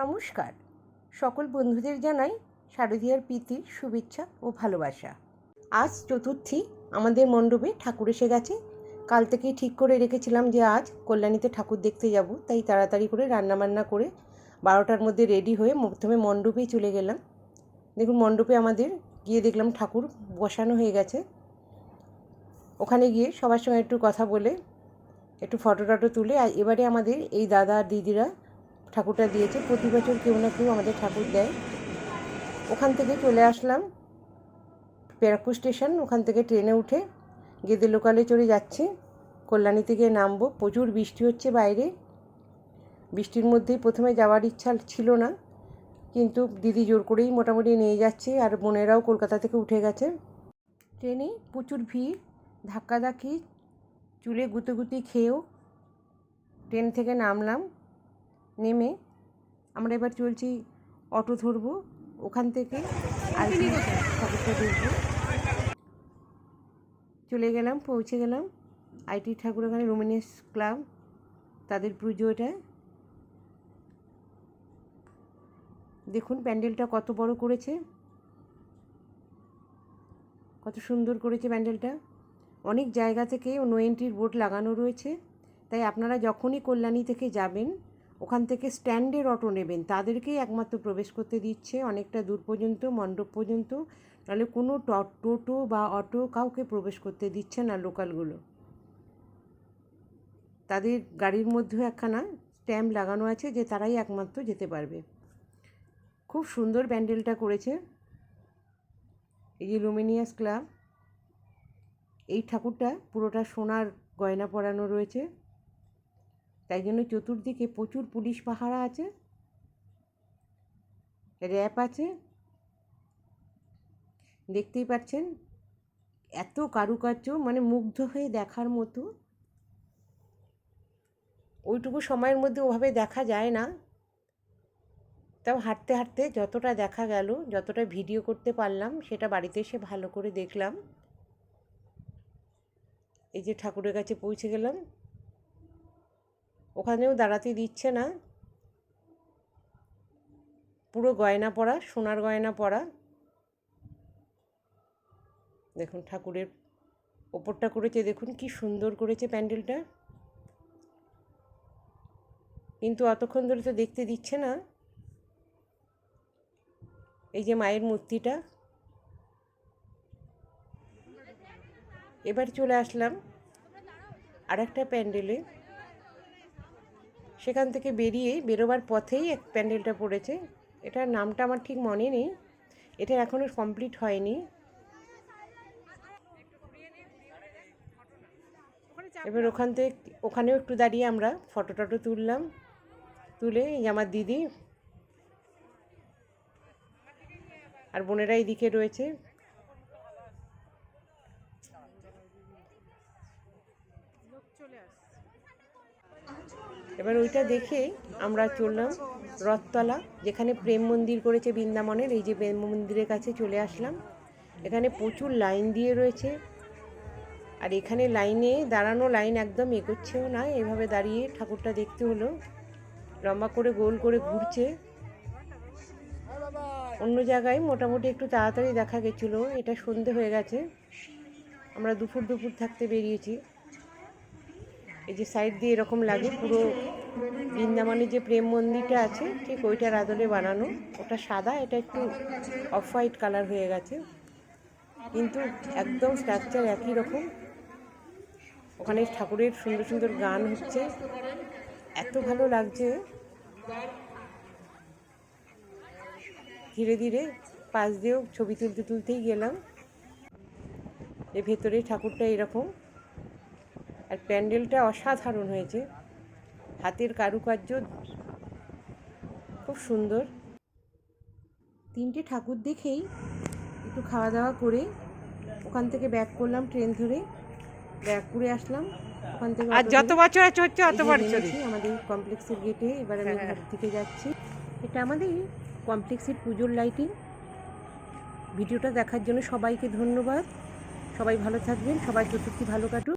নমস্কার। সকল বন্ধুদের জানাই শারদীয়ার প্রীতির শুভেচ্ছা ও ভালোবাসা। আজ চতুর্থী আমাদের মণ্ডপে ঠাকুর এসে গেছে। কাল থেকেই ঠিক করে রেখেছিলাম যে আজ কল্যাণীতে ঠাকুর দেখতে যাব, তাই তাড়াতাড়ি করে রান্নাবান্না করে বারোটার মধ্যে রেডি হয়ে প্রথমে মণ্ডপেই চলে গেলাম। দেখুন, মণ্ডপে আমাদের গিয়ে দেখলাম ঠাকুর বসানো হয়ে গেছে। ওখানে গিয়ে সবার সঙ্গে একটু কথা বলে, একটু ফটো টটো তুলে এবারে আমাদের এই দাদা আর দিদিরা ঠাকুরটা দিয়েছে। প্রতি বছর কেউ না কেউ আমাদের ঠাকুর দেয়। ওখান থেকে চলে আসলাম ব্যারাকপুর স্টেশন। ওখান থেকে ট্রেনে উঠে গেদে লোকালে চড়ে যাচ্ছি। কল্যাণী থেকে নামবো। প্রচুর বৃষ্টি হচ্ছে বাইরে। বৃষ্টির মধ্যেই প্রথমে যাওয়ার ইচ্ছা ছিল না। কিন্তু দিদি জোর করেই মোটামুটি নিয়ে যাচ্ছে আর বোনেরাও কলকাতা থেকে উঠে গেছে। ট্রেনে প্রচুর ভিড়, ধাক্কাধাক্কি, চুলে গুঁতোগুতি খেয়েও ট্রেন থেকে নামলাম। নেমে আমরা এবার চলছি অটো ধরবো, ওখান থেকে আর চলে গেলাম, পৌঁছে গেলাম। আইটি ঠাকুর ওখানে রোমিনিয়াস ক্লাব তাদের পুজো এটা। দেখুন, প্যান্ডেলটা কত বড় করেছে। কত সুন্দর করেছে প্যান্ডেলটা। অনেক জায়গা থেকে নো এন্ট্রির বোর্ড লাগানো রয়েছে। তাই আপনারা যখনই কল্যাণী থেকে যাবেন ওখান থেকে স্ট্যান্ডের অটো নেবেন। তাদেরকেই একমাত্র প্রবেশ করতে দিচ্ছে। অনেকটা দূর পর্যন্ত, মণ্ডপ পর্যন্ত। নাহলে কোনো টোটো বা অটো কাউকে প্রবেশ করতে দিচ্ছে না লোকালগুলো। তাদের গাড়ির মধ্যেও একখানা স্ট্যাম্প লাগানো আছে যে তারাই একমাত্র যেতে পারবে। খুব সুন্দর প্যান্ডেলটা করেছে। এই যে লুমিনিয়াস ক্লাব, এই ঠাকুরটা পুরোটা সোনার গয়না পরানো রয়েছে। তাই জন্য চতুর্দিকে প্রচুর পুলিশ পাহারা আছে র্যাপ আছে। দেখতেই পাচ্ছেন, এত কারুকার্য মানে মুগ্ধ হয়ে দেখার মতো। ওইটুকু সময়ের মধ্যে ওভাবে দেখা যায় না। তাও হাঁটতে হাঁটতে যতটা দেখা গেল, যতটা ভিডিও করতে পারলাম, সেটা বাড়িতে এসে ভালো করে দেখলাম। এই যে ঠাকুরের কাছে পৌঁছে গেলাম। ওখানেও দাঁড়াতে দিচ্ছে না। পুরো গয়না পরা, সোনার গয়না পরা। দেখুন ঠাকুরের ওপরটা করেছে, দেখুন কি সুন্দর করেছে প্যান্ডেলটা। কিন্তু অতক্ষণ ধরে তো দেখতে দিচ্ছে না। এই যে মায়ের মূর্তিটা। এবার চলে আসলাম আর একটা প্যান্ডেলে। সেখান থেকে বেরিয়ে বেরোবার পথেই এক প্যান্ডেলটা পড়েছে। এটার নামটা আমার ঠিক মনে নেই। এটা এখনও কমপ্লিট হয়নি। এবার ওখান থেকে ওখানেও একটু দাঁড়িয়ে আমরা ফটো টটো তুললাম। তুলে এই আমার দিদি আর বোনেরা এইদিকে রয়েছে। এবার ওইটা দেখে আমরা চললাম রথতলা, যেখানে প্রেম মন্দির করেছে বৃন্দাবনের। এই যে প্রেম মন্দিরের কাছে চলে আসলাম। এখানে প্রচুর লাইন দিয়ে রয়েছে। আর এখানে লাইনে দাঁড়ানো লাইন একদম এগোচ্ছেও না, এভাবে দাঁড়িয়ে ঠাকুরটা দেখতে হলো। লম্বা করে গোল করে ঘুরছে। অন্য জায়গায় মোটামুটি একটু তাড়াতাড়ি দেখা গেছিল। এটা সন্ধে হয়ে গেছে। আমরা দুপুর দুপুর থাকতে বেরিয়েছি। এই যে সাইড দিয়ে এরকম লাগে, পুরো বৃন্দাবনের যে প্রেম মন্দিরটা আছে, ঠিক ওইটার আদলে বানানো। ওটা সাদা, এটা একটু অফ হোয়াইট কালার হয়ে গেছে। কিন্তু একদম স্ট্রাকচার একই রকম। ওখানে ঠাকুরের সুন্দর সুন্দর গান হচ্ছে। এত ভালো লাগছে। ধীরে ধীরে পাশ দিয়েও ছবি তুলতে তুলতেই গেলাম। এর ভেতরে ঠাকুরটা এরকম। আর প্যান্ডেলটা অসাধারণ হয়েছে। হাতের কারুকার্য খুব সুন্দর। তিনটে ঠাকুর দেখেই একটু খাওয়া দাওয়া করে ওখান থেকে ব্যাক করলাম ট্রেন ধরে। ব্যাকপুরে আসলাম। ওখান থেকে আর যত বছর হচ্ছে অত বছর। নেমেছি আমাদের কমপ্লেক্সের গেটে এবার আমি হ্যাঁ। ঘর থেকে যাচ্ছি। এটা আমাদের কমপ্লেক্সের পুজোর লাইটিং ভিডিওটা দেখার জন্য সবাইকে ধন্যবাদ। সবাই ভালো থাকবেন সবাই চতুর্থী ভালো কাটুক।